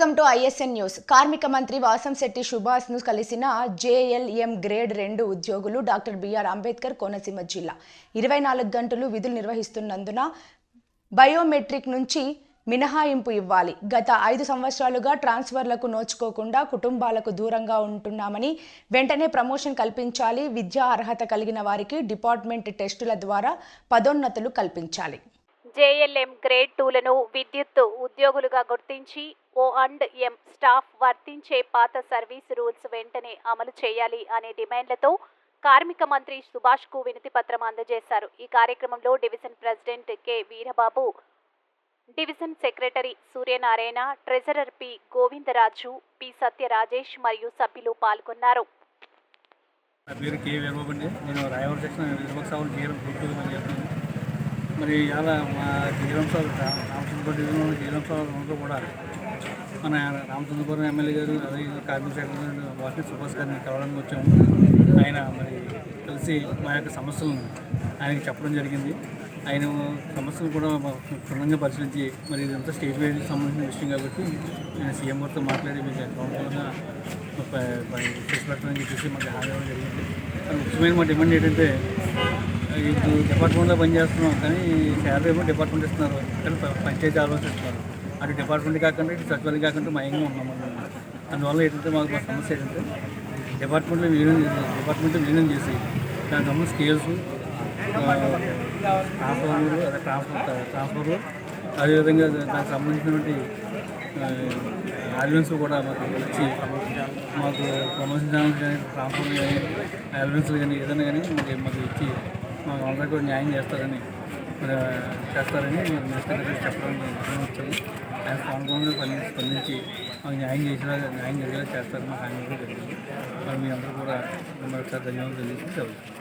ఐఎస్ఎన్ news. కార్మిక మంత్రి వాసంశెట్టి సుభాష్ను కలిసిన జేఎల్ఎం గ్రేడ్ రెండు ఉద్యోగులు డాక్టర్ బిఆర్ అంబేద్కర్ కోనసీమ జిల్లా. ఇరవై నాలుగు గంటలు విధులు నిర్వహిస్తున్నందున బయోమెట్రిక్ నుంచి మినహాయింపు ఇవ్వాలి. గత ఐదు సంవత్సరాలుగా ట్రాన్స్ఫర్లకు నోచుకోకుండా కుటుంబాలకు దూరంగా ఉంటున్నామని వెంటనే ప్రమోషన్ కల్పించాలి విద్యా అర్హత కలిగిన వారికి డిపార్ట్మెంట్ టెస్టుల ద్వారా పదోన్నతులు కల్పించాలి. జేఎల్ఎం గ్రేడ్ టూలను విద్యుత్ ఉద్యోగులుగా గుర్తించి ఓ అండ్ ఎం స్టాఫ్ వర్తించే పాత సర్వీస్ రూల్స్ వెంటనే అమలు చేయాలి అనే డిమాండ్లతో కార్మిక మంత్రి సుభాష్కు వినతి పత్రం అందజేశారు. ఈ కార్యక్రమంలో division president K. Veerababu division secretary Suryanarayana treasurer P. Govindaraju P. Satyarajesh మరియు సభ్యులు పాల్గొన్నారు. నా పేరు కే. వీరబాబు అండి. నేను రాయవరం సెక్షన్ విభాగ సభలు మరి ఇలా మా జీరం రామచంద్రపురం డివిజన్లో కూడా మన రామచంద్రపురం ఎమ్మెల్యే గారు అదే కార్మిక శాఖ మంత్రి వాటి సుభాష్ గారిని కలవడానికి వచ్చాము. ఆయన మరి కలిసి మా యొక్క సమస్యలను ఆయనకి చెప్పడం జరిగింది. ఆయన సమస్యలు కూడా మాకు క్షుణ్ణంగా పరిశీలించి మరి ఇదంతా స్టేట్ వైజ్కి సంబంధించిన విషయం కాబట్టి నేను సీఎం గారితో మాట్లాడి మీకు అనుకూలంగా చేసి పెట్టడానికి చెప్పేసి మాకు హామీ ఇవ్వడం జరిగింది. ముఖ్యమైన మా డిమాండ్ ఏంటంటే ఇప్పుడు డిపార్ట్మెంట్లో పనిచేస్తున్నాం కానీ శాలరీ ఏమో డిపార్ట్మెంట్ ఇస్తున్నారు. ఎందుకంటే ప- పంచాయతీ ఆలోచిస్తున్నారు. అటు డిపార్ట్మెంట్ కాకుండా ఇటు సచివాలయం కాకుండా మయంగా ఉన్నాం అందువల్ల ఏంటంటే మాకు మా సమస్య ఏంటంటే డిపార్ట్మెంట్లో విలీనం డిపార్ట్మెంట్లో విలీనం చేసి దాని సంబంధించిన స్కేల్స్ ట్రాన్స్ఫర్లు అదే ట్రాన్స్ఫర్ ట్రాన్స్ఫర్ అదేవిధంగా దానికి సంబంధించినటువంటి అలవెన్స్ కూడా మాకు వచ్చి మాకు ప్రమోషన్ ఛానల్స్ కానీ ట్రాన్స్ఫర్ కానీ అలవెన్స్లు కానీ ఏదైనా కానీ మాకు మాకు ఇచ్చి మా అందరికీ కూడా న్యాయం చేస్తారని చేస్తారని మరి మినిస్టర్ గారికి చెప్పడానికి వచ్చాము. ఆయన సానుకూలంగా పని స్పందించి మాకు న్యాయం చేసేలా న్యాయం జరిగేలా చేస్తారని మాకు హామీ కూడా జరిగింది మరి మీ అందరూ కూడా మరొకసారి ధన్యవాదాలు తెలియజేసి చదువుతాం